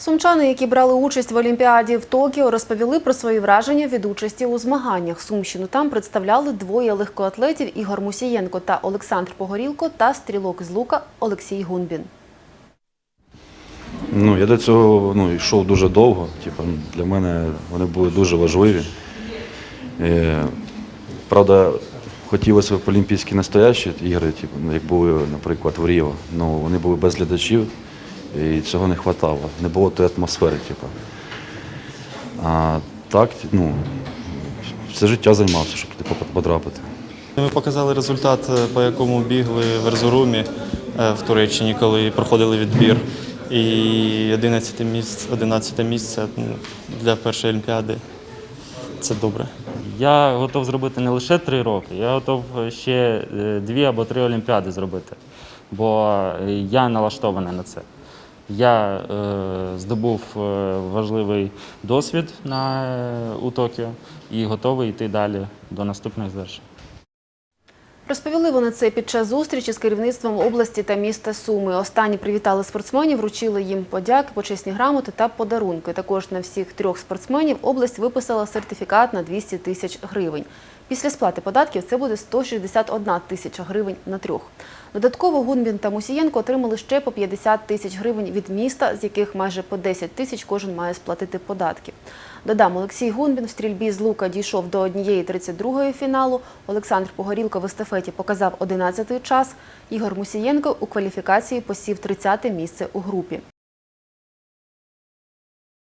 Сумчани, які брали участь в Олімпіаді в Токіо, розповіли про свої враження від участі у змаганнях. Сумщину там представляли двоє легкоатлетів Ігор Мусієнко та Олександр Погорілко та стрілок з лука Олексій Гунбін. Ну, я до цього ну, йшов дуже довго. Типу, для мене вони були дуже важливі. Е, правда, хотілося б олімпійські настоящі ігри, типу, ну, як були, наприклад, в Ріо. Ну, вони були без глядачів, і цього не вистачало. Не було тієї атмосфери. Типу. А так, ну, все життя займався, щоб туди потрапити. Ми показали результат, е, по якому бігли в Ерзурумі е, в Туреччині, коли проходили відбір. І 11 місце, 11 місце ну, для першої олімпіади це добре. Я готов зробити не лише три роки, я готов ще е, дві або три олімпіади зробити, бо я налаштований на це. Я е, здобув е, важливий досвід на, е, у Токіо і готовий йти далі до наступних звершень. Розповіли вони це під час зустрічі з керівництвом області та міста Суми. Останні привітали спортсменів, вручили їм подяки, почесні грамоти та подарунки. Також на всіх трьох спортсменів область виписала сертифікат на 200 тисяч гривень. Після сплати податків це буде 161 тисяча гривень на трьох. Додатково Гунбін та Мусієнко отримали ще по 50 тисяч гривень від міста, з яких майже по 10 тисяч кожен має сплатити податки. Додам, Олексій Гунбін в стрільбі з лука дійшов до однієї 32-ї фіналу. Олександр Погорілко в естафеті показав 11-й час. Ігор Мусієнко у кваліфікації посів 30-те місце у групі.